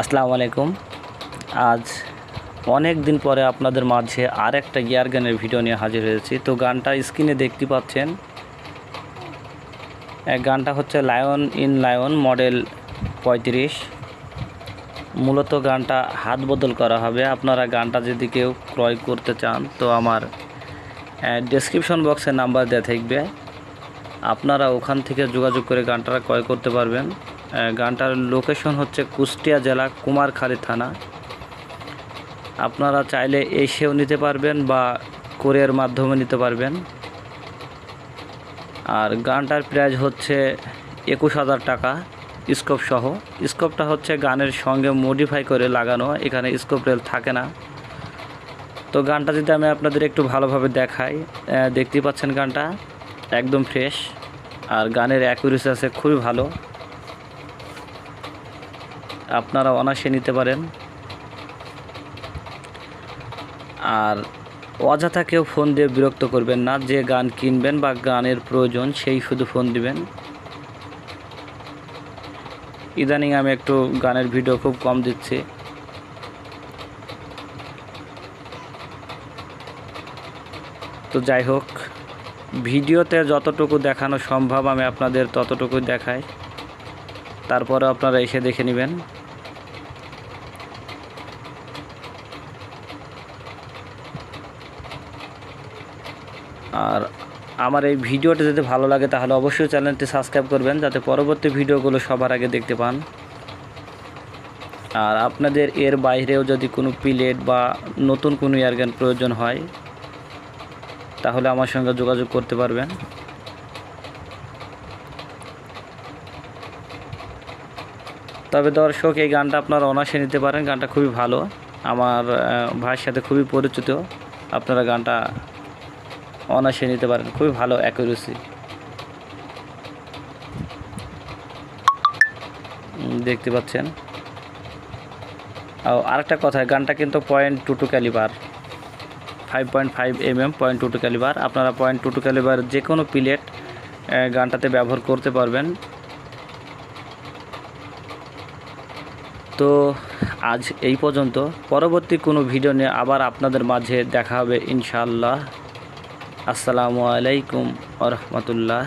আসসালামু আলাইকুম। আজ অনেক দিন পরে আপনাদের মাঝে আর একটা গিয়ার গানের ভিডিও নিয়ে হাজির হয়েছি। তো গানটা স্ক্রিনে দেখতে পাচ্ছেন। গানটা হচ্ছে লায়ন ইন লায়ন মডেল পঁয়ত্রিশ। মূলত গানটা হাত বদল করা হবে। আপনারা গানটা যদি কেউ ক্রয় করতে চান, তো আমার ডেসক্রিপশন বক্সে নাম্বার দেওয়া থাকবে। আপনারা ওখান থেকে যোগাযোগ করে গানটা ক্রয় করতে পারবেন। গানটার লোকেশন হচ্ছে কুষ্টিয়া জেলা কুমারখালী থানা। আপনারা চাইলে এসেও নিতে পারবেন বা কোরিয়ার মাধ্যমে নিতে পারবেন। আর গানটার প্রাইস হচ্ছে একুশ হাজার টাকা স্কোপ সহ। স্কোপটা হচ্ছে গানের সঙ্গে মডিফাই করে লাগানো, এখানে স্কোপ রেল থাকে না। তো গানটা যদি আমি আপনাদের একটু ভালোভাবে দেখাই দেখতেই পাচ্ছেন গানটা, একদম ফ্রেশ আর গানের অ্যাকুরেসি আছে খুবই ভালো। আপনারা অনায়াসে নিতে পারেন। আর অযথা কেউ ফোন দিয়ে বিরক্ত করবেন না, যে গান কিনবেন বা গানের প্রয়োজন সেই শুধু ফোন দিবেন। ইদানিং আমি একটু গানের ভিডিও খুব কম দিচ্ছি। তো যাই হোক, ভিডিওতে যতটুকু দেখানো সম্ভব আমি আপনাদের ততটুকুই দেখাই। তারপরে আপনারা এসে দেখে নেবেন। আর আমার এই ভিডিওটা যদি ভালো লাগে তাহলে অবশ্যই চ্যানেলটি সাবস্ক্রাইব করবেন, যাতে পরবর্তী ভিডিওগুলো সবার আগে দেখতে পান। আর আপনাদের এর বাইরেও যদি কোনো প্লেট বা নতুন কোনো ইয়ারগান প্রয়োজন হয়, তাহলে আমার সঙ্গে যোগাযোগ করতে পারবেন। তবে দর্শক, এই গানটা আপনারা অনায়াসে নিতে পারেন, গানটা খুবই ভালো। আমার ভাইয়ের সাথে খুবই পরিচিত। আপনারা গানটা অনায়াসে নিতে পারেন। খুবই ভালো অ্যাকুরেসি দেখতে পাচ্ছেন। আর আরেকটা কথা, গানটা কিন্তু point two two calibre five point five M M point two two calibre আপনারা পয়েন্ট টু টু ক্যালিবার যে কোনো প্লেট গানটাতে ব্যবহার করতে পারবেন। তো আজ এই পর্যন্ত। পরবর্তী কোনো ভিডিও নিয়ে আবার আপনাদের মাঝে দেখা হবে ইনশাআল্লাহ। আসসালামু আলাইকুম আ রহমতুল্লাহ।